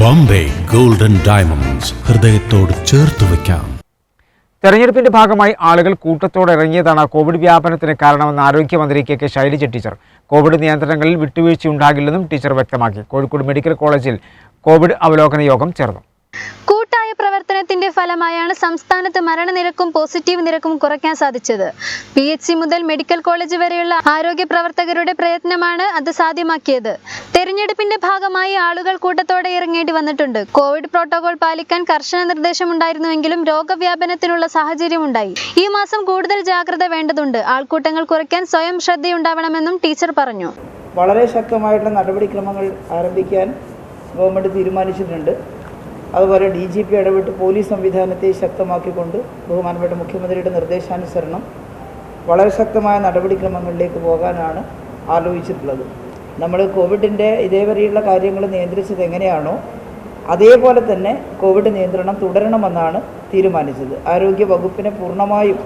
Bombay golden diamonds ഹൃദയത്തോട് ചേർത്ത് വയ്ക്കാം. തെരഞ്ഞെടുപ്പിന്റെ ഭാഗമായി ആളുകൾ കൂട്ടത്തോടെ ഇറങ്ങിയതാണ് കോവിഡ് വ്യാപനത്തിന് കാരണമെന്ന് ആരോഗ്യമന്ത്രി K K Shailaja teacher. Covid നിയന്ത്രണങ്ങളിൽ വിട്ടുവീഴ്ച ഉണ്ടാകില്ലെന്നും ടീച്ചർ വ്യക്തമാക്കി. കോഴിക്കോട് മെഡിക്കൽ കോളേജിൽ കോവിഡ് അവലോകന യോഗം ചേർന്നു. പ്രവർത്തനത്തിന്റെ ഫലമായാണ് സംസ്ഥാനത്ത് മരണനിരക്കും പോസിറ്റീവ് നിരക്കും കുറയ്ക്കാൻ സാധിച്ചത്. പി എച്ച് സി മുതൽ മെഡിക്കൽ കോളേജ് വരെയുള്ള ആരോഗ്യ പ്രവർത്തകരുടെ പ്രയത്നമാണ് അത് സാധ്യമാക്കിയത്. തെരഞ്ഞെടുപ്പിന്റെ ഭാഗമായി ആളുകൾ കൂട്ടത്തോടെ ഇറങ്ങേണ്ടി വന്നിട്ടുണ്ട്. കോവിഡ് പ്രോട്ടോകോൾ പാലിക്കാൻ കർശന നിർദ്ദേശം നിർദ്ദേശമുണ്ടായിരുന്നുവെങ്കിലും രോഗവ്യാപനത്തിനുള്ള സാഹചര്യമുണ്ടായി. ഈ മാസം കൂടുതൽ ജാഗ്രത വേണ്ടതുണ്ട്. ആൾക്കൂട്ടങ്ങൾ കുറയ്ക്കാൻ സ്വയം ശ്രദ്ധയുണ്ടാവണമെന്നും ടീച്ചർ പറഞ്ഞു. വളരെ ശക്തമായിട്ടുള്ള നടപടിക്രമങ്ങൾ ആരംഭിക്കാൻ ഗവൺമെന്റ് തീരുമാനിച്ചിട്ടുണ്ട്. അതുപോലെ ഡി ജി പി ഇടപെട്ട് പോലീസ് സംവിധാനത്തെ ശക്തമാക്കിക്കൊണ്ട് ബഹുമാനപ്പെട്ട മുഖ്യമന്ത്രിയുടെ നിർദ്ദേശാനുസരണം വളരെ ശക്തമായ നടപടിക്രമങ്ങളിലേക്ക് പോകാനാണ് ആലോചിച്ചിട്ടുള്ളത്. നമ്മൾ കോവിഡിന്റെ ഇതേവരെയുള്ള കാര്യങ്ങൾ നിയന്ത്രിച്ചത് എങ്ങനെയാണോ അതേപോലെ തന്നെ കോവിഡ് നിയന്ത്രണം തുടരണമെന്നാണ് തീരുമാനിച്ചത്. ആരോഗ്യ വകുപ്പിനെ പൂർണമായും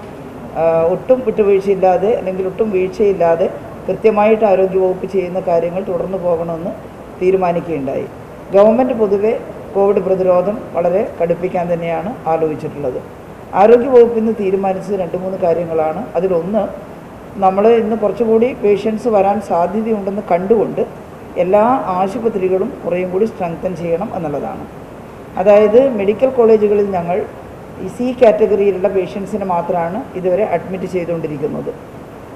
ഒട്ടും വിട്ടുവീഴ്ചയില്ലാതെ അല്ലെങ്കിൽ ഒട്ടും വീഴ്ചയില്ലാതെ കൃത്യമായിട്ട് ആരോഗ്യവകുപ്പ് ചെയ്യുന്ന കാര്യങ്ങൾ തുടർന്നു പോകണമെന്ന് തീരുമാനിക്കുകയുണ്ടായി. ഗവൺമെന്റ് പൊതുവെ കോവിഡ് പ്രതിരോധം വളരെ കടുപ്പിക്കാൻ തന്നെയാണ് ആലോചിച്ചിട്ടുള്ളത്. ആരോഗ്യവകുപ്പ് ഇന്ന് തീരുമാനിച്ചത് രണ്ട് മൂന്ന് കാര്യങ്ങളാണ്. അതിലൊന്ന് നമ്മൾ ഇന്ന് കുറച്ചുകൂടി പേഷ്യൻസ് വരാൻ സാധ്യതയുണ്ടെന്ന് കണ്ടുകൊണ്ട് എല്ലാ ആശുപത്രികളും കുറേയും കൂടി സ്ട്രെങ്തൻ ചെയ്യണം എന്നുള്ളതാണ്. അതായത് മെഡിക്കൽ കോളേജുകളിൽ ഞങ്ങൾ ഈ സി കാറ്റഗറിയിലുള്ള പേഷ്യൻസിനെ മാത്രമാണ് ഇതുവരെ അഡ്മിറ്റ് ചെയ്തുകൊണ്ടിരിക്കുന്നത്.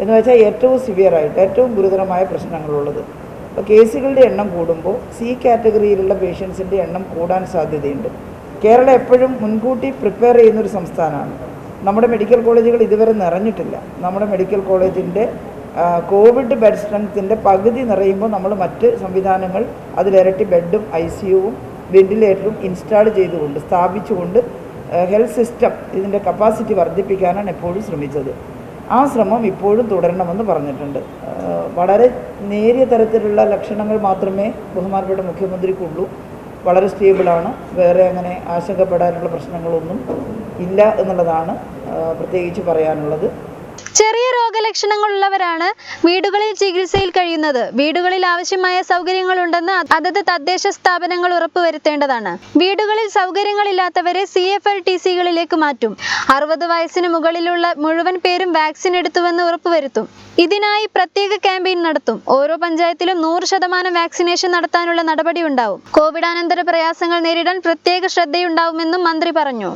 എന്ന് വെച്ചാൽ ഏറ്റവും സിവിയറായിട്ട് ഏറ്റവും ഗുരുതരമായ പ്രശ്നങ്ങളുള്ളത്. അപ്പോൾ കേസുകളുടെ എണ്ണം കൂടുമ്പോൾ സി കാറ്റഗറിയിലുള്ള പേഷ്യൻസിന്റെ എണ്ണം കൂടാൻ സാധ്യതയുണ്ട്. കേരളം എപ്പോഴും മുൻകൂട്ടി പ്രിപ്പയർ ചെയ്യുന്നൊരു സംസ്ഥാനമാണ്. നമ്മുടെ മെഡിക്കൽ കോളേജുകൾ ഇതുവരെ നിറഞ്ഞിട്ടില്ല. നമ്മുടെ മെഡിക്കൽ കോളേജിന്റെ കോവിഡ് ബെഡ് സ്ട്രെങ്ത്തിന്റെ പകുതി നിറയുമ്പോൾ നമ്മൾ മറ്റ് സംവിധാനങ്ങൾ അതിലിരട്ടി ബെഡും ഐ സിയുവും വെന്റിലേറ്ററും ഇൻസ്റ്റാൾ ചെയ്തുകൊണ്ട് സ്ഥാപിച്ചുകൊണ്ട് ഹെൽത്ത് സിസ്റ്റം ഇതിന്റെ കപ്പാസിറ്റി വർദ്ധിപ്പിക്കാനാണ് എപ്പോഴും ശ്രമിച്ചത്. ആ ശ്രമം ഇപ്പോഴും തുടരണമെന്ന് പറഞ്ഞിട്ടുണ്ട്. വളരെ നേരിയ തരത്തിലുള്ള ലക്ഷണങ്ങൾ മാത്രമേ ബഹുമാനപ്പെട്ട മുഖ്യമന്ത്രിക്കുള്ളൂ. വളരെ സ്റ്റേബിളാണ് വേറെ അങ്ങനെ ആശങ്കപ്പെടാനുള്ള പ്രശ്നങ്ങളൊന്നും ഇല്ല എന്നുള്ളതാണ് പ്രത്യേകിച്ച് പറയാനുള്ളത്. ചെറിയ രോഗലക്ഷണങ്ങളുള്ളവരാണ് വീടുകളിൽ ചികിത്സയിൽ കഴിയുന്നത്. വീടുകളിൽ ആവശ്യമായ സൗകര്യങ്ങൾ ഉണ്ടെന്ന് അതത് തദ്ദേശ സ്ഥാപനങ്ങൾ ഉറപ്പുവരുത്തേണ്ടതാണ്. വീടുകളിൽ സൗകര്യങ്ങളില്ലാത്തവരെ സി എഫ് എൽ ടി സികളിലേക്ക് മാറ്റും. അറുപത് വയസ്സിന് മുകളിലുള്ള മുഴുവൻ പേരും വാക്സിൻ എടുത്തുവെന്ന് ഉറപ്പുവരുത്തും. ഇതിനായി പ്രത്യേക ക്യാമ്പയിൻ നടത്തും. ഓരോ പഞ്ചായത്തിലും നൂറ് ശതമാനം വാക്സിനേഷൻ നടത്താനുള്ള നടപടി ഉണ്ടാവും കോവിഡാനന്തര പ്രയാസങ്ങൾ നേരിടാൻ പ്രത്യേക ശ്രദ്ധയുണ്ടാവുമെന്നും മന്ത്രി പറഞ്ഞു.